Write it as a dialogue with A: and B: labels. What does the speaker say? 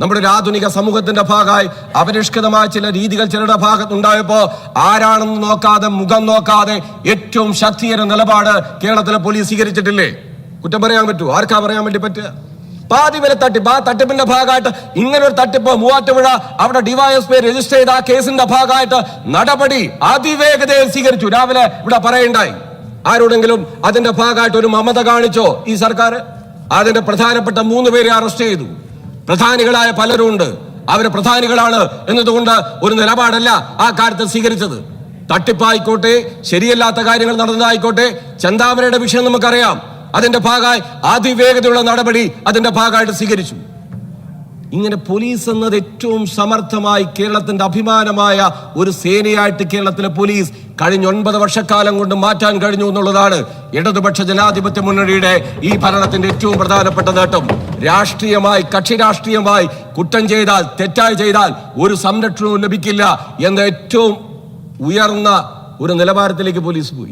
A: നമ്മുടെ ഒരു ആധുനിക സമൂഹത്തിന്റെ ഭാഗമായി അപരിഷ്കൃതമായ ചില രീതികൾ ചിലരുടെ ഭാഗത്തുണ്ടായപ്പോ ആരാണെന്ന് നോക്കാതെ മുഖം നോക്കാതെ ഏറ്റവും ശക്തിയേറെ നിലപാട് കേരളത്തിലെ പോലീസ് സ്വീകരിച്ചിട്ടില്ലേ? കുറ്റം പറയാൻ പറ്റുമോ ആർക്കാ പറയാൻ വേണ്ടി പറ്റുക? പാതി വരെ തട്ടിപ്പ് ആ തട്ടിപ്പിന്റെ ഭാഗമായിട്ട് ഇങ്ങനെ ഒരു തട്ടിപ്പ് മൂവാറ്റുപുഴ അവിടെ ഡിവൈഎസ്പി രജിസ്റ്റർ ചെയ്ത ആ കേസിന്റെ ഭാഗമായിട്ട് നടപടി അതിവേഗതയിൽ സ്വീകരിച്ചു. രാവിലെ ഇവിടെ പറയണ്ടായി. ആരോടെങ്കിലും അതിന്റെ ഭാഗമായിട്ട് ഒരു മമത കാണിച്ചോ ഈ സർക്കാർ അതിന്റെ പ്രധാനപ്പെട്ട മൂന്ന് പേരെ അറസ്റ്റ് ചെയ്തു. പ്രധാനികളായ പലരും ഉണ്ട് അവർ പ്രധാനികളാണ് എന്നതുകൊണ്ട് ഒരു നിലപാടല്ല ആ കാര്യത്തിൽ സ്വീകരിച്ചത്. തട്ടിപ്പായിക്കോട്ടെ ശരിയല്ലാത്ത കാര്യങ്ങൾ നടന്നതായിക്കോട്ടെ ചന്താമരയുടെ വിഷയം നമുക്കറിയാം. അതിന്റെ ഭാഗമായി അതിവേഗതയുള്ള നടപടി അതിന്റെ ഭാഗമായിട്ട് സ്വീകരിച്ചു. ഇങ്ങനെ പോലീസ് എന്നത് ഏറ്റവും സമർത്ഥമായി കേരളത്തിന്റെ അഭിമാനമായ ഒരു സേനയായിട്ട് കേരളത്തിലെ പോലീസ് കഴിഞ്ഞ ഒൻപത് വർഷക്കാലം കൊണ്ട് മാറ്റാൻ കഴിഞ്ഞു എന്നുള്ളതാണ് ഇടതുപക്ഷ ജനാധിപത്യ മുന്നണിയുടെ ഈ ഭരണത്തിന്റെ ഏറ്റവും പ്രധാനപ്പെട്ട നേട്ടം. രാഷ്ട്രീയമായി കക്ഷി രാഷ്ട്രീയമായി കുറ്റം ചെയ്താൽ തെറ്റായി ചെയ്താൽ ഒരു സംരക്ഷണവും ലഭിക്കില്ല എന്ന ഏറ്റവും ഉയർന്ന ഒരു നിലവാരത്തിലേക്ക് പോലീസ് പോയി.